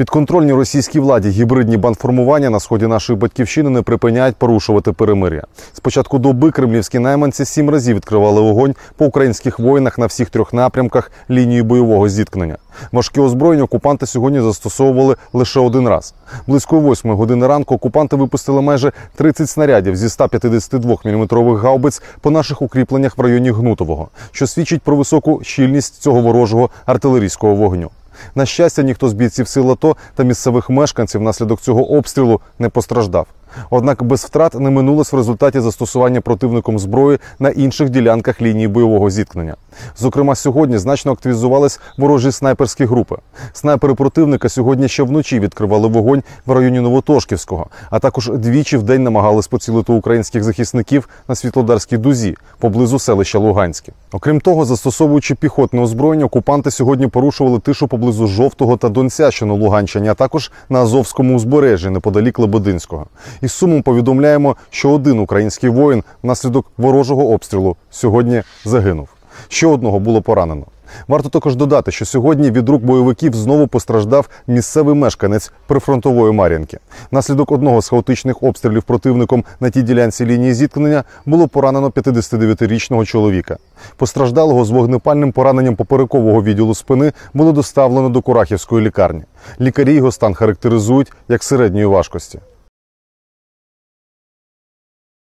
Підконтрольні російській владі гібридні бандформування на сході нашої батьківщини не припиняють порушувати перемир'я. З початку доби кремлівські найманці сім разів відкривали вогонь по українських воїнах на всіх трьох напрямках лінії бойового зіткнення. Важкі озброєння окупанти сьогодні застосовували лише один раз. Близько восьмої години ранку окупанти випустили майже 30 снарядів зі 152 мм гаубиць по наших укріпленнях в районі Гнутового, що свідчить про високу щільність цього ворожого артилерійського вогню. На щастя, ніхто з бійців сил АТО та місцевих мешканців внаслідок цього обстрілу не постраждав. Однак без втрат не минулось в результаті застосування противником зброї на інших ділянках лінії бойового зіткнення. Зокрема, сьогодні значно активізувались ворожі снайперські групи. Снайпери противника сьогодні ще вночі відкривали вогонь в районі Новотошківського, а також двічі в день намагались поцілити українських захисників на Світлодарській дузі поблизу селища Луганське. Окрім того, застосовуючи піхотне озброєння, окупанти сьогодні порушували тишу поблизу Жовтого та Донця, що на Луганщині, а також на Азовському узбережжі неподалік Лебединського. Із сумом повідомляємо, що один український воїн внаслідок ворожого обстрілу сьогодні загинув. Ще одного було поранено. Варто також додати, що сьогодні від рук бойовиків знову постраждав місцевий мешканець прифронтової Мар'їнки. Внаслідок одного з хаотичних обстрілів противником на тій ділянці лінії зіткнення було поранено 59-річного чоловіка. Постраждалого з вогнепальним пораненням поперекового відділу спини було доставлено до Курахівської лікарні. Лікарі його стан характеризують як середньої важкості.